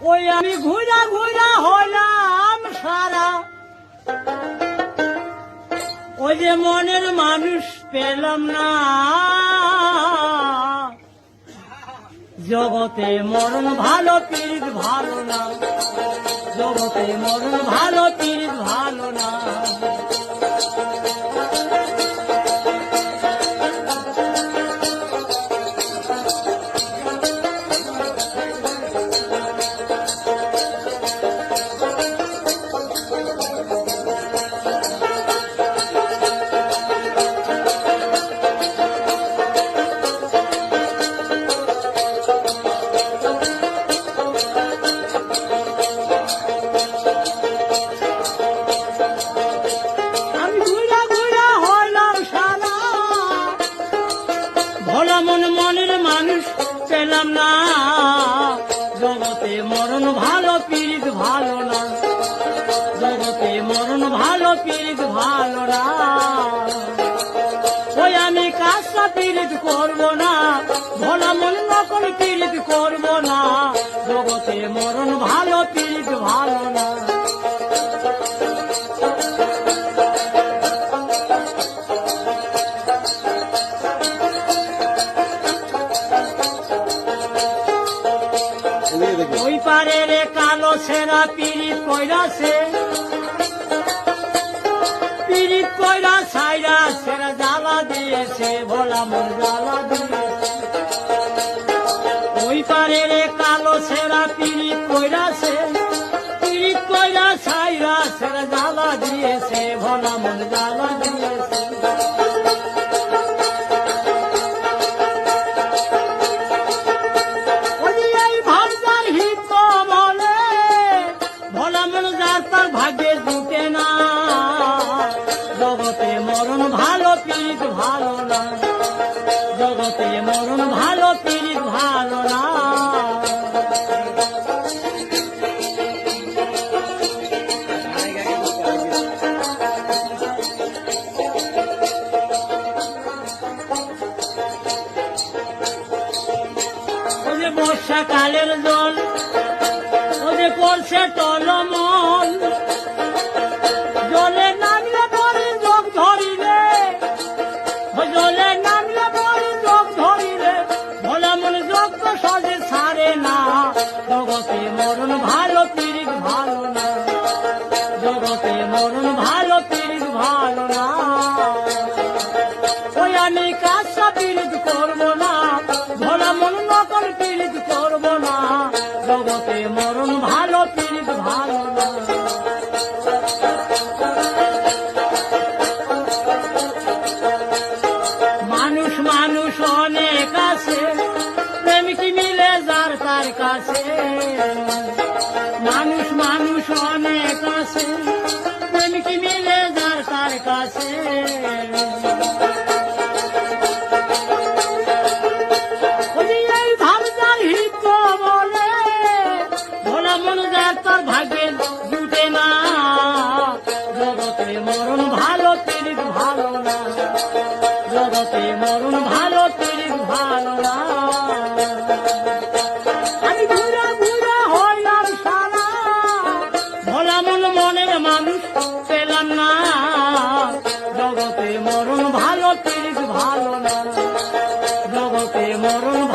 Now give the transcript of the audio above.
ওই আমি ঘুরা ঘুরা হলাম সারা। ওই যে মনের মানুষ পেলাম না। জগতে মরণ ভালো, পীর ভালো না। জগতে মরণ ভালো, পীর ভালো না। পেলাম না। জগতে মরণ ভালো, পীড়িত ভালো না। জগতে মরণ ভালো, পীড়িত ভালো না। ওই আমি কাজটা পীড়িত করব না, ভোলা মন নকল পীড়িত করব না। জগতে মরণ ভালো, পীড়িত ভালো না। পারে রে কালো সেরা পিরিত কইরাছে পিরিত কইরা ছাইরা সেরা জ্বালা দিয়েছে, ভোলা মন জ্বালা দিয়েছে। ওই পারে রে কালো সেরা পিরিত কইরাছে পিরিত কইরা ছাইরা সেরা জ্বালা দিয়েছে, ভোলা মন জ্বালা মন যার তার ভাগ্যে জুটে না। জগতে মরণ ভালো, পীড়িত ভালো না। জগতে মরণ ভালো, পীড়িত ভালো না। বর্ষাকালের জল করছে টলমল। জলে নামলে পরে যোগ ধরিলে। জলে নামলে পরে যোগ ধরিলে। ভোলা মন যোগ তো সাজে ছাড়ে না। জগতে মরণ ভালো ভালো না। জগতে মরণ ভালো কাছে মানুষ মানুষ অনেক আছে। প্রেমিকি মিলে যার তার কাছে। না। মরণ ভালো, পীড়িত ভালো না। জগতে মরণ ভালো, পীড়িত ভালো না। না। জগতে মরণ ভালো পীড়িত ভালো না। জগতে মরণ